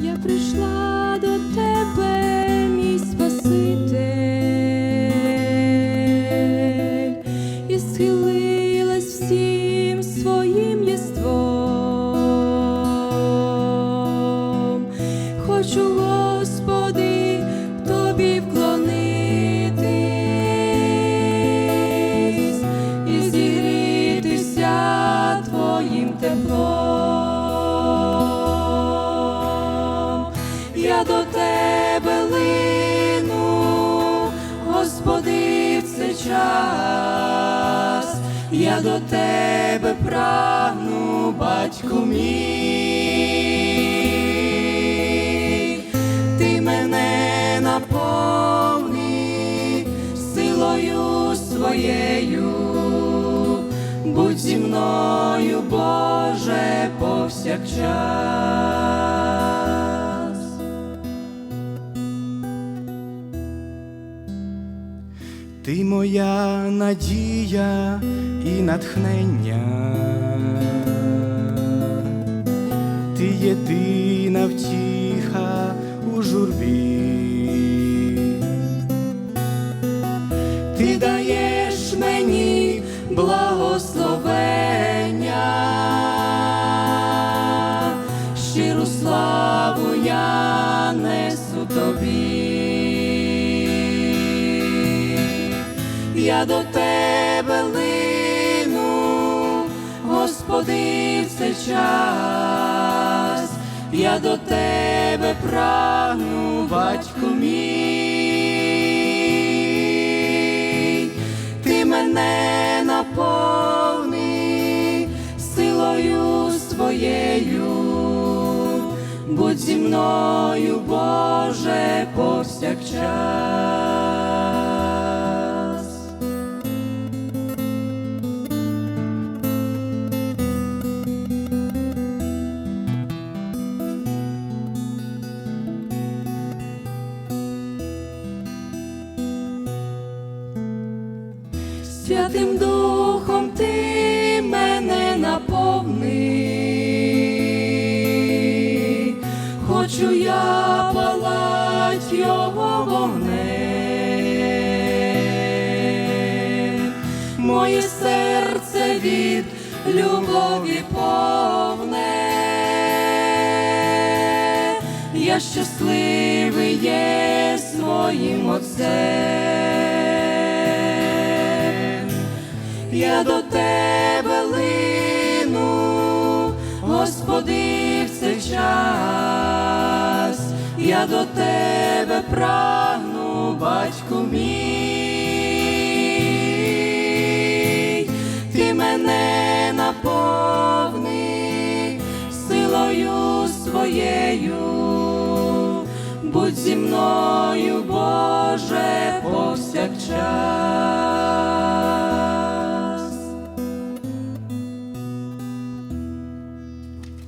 Я прийшла до тебе, мій Спаситель, і схилилась всім своїм єством. Хочу, Господи, тобі вклонитись і зігрітися твоїм теплом. Я до тебе прагну, батьку мій, ти мене наповни силою своєю, будь зі мною, Боже, повсякчас. Ти моя надія натхнення, ти єдина втіха у журбі, Ти даєш мені благословення, щиру славу я несу тобі. Я до тебе лину, Господи, в цей час, я до тебе прагну, батьку мій, ти мене наповни силою своєю, будь зі мною, Боже, повсякчас. Святим Духом ти мене наповни, хочу я палать його вогнем, моє серце від любові повне, я щасливий є своїм отцем. Я до тебе лину, Господи, в цей час, я до тебе прагну, батьку мій, ти мене наповни силою своєю, будь зі мною, Боже, повсякчас.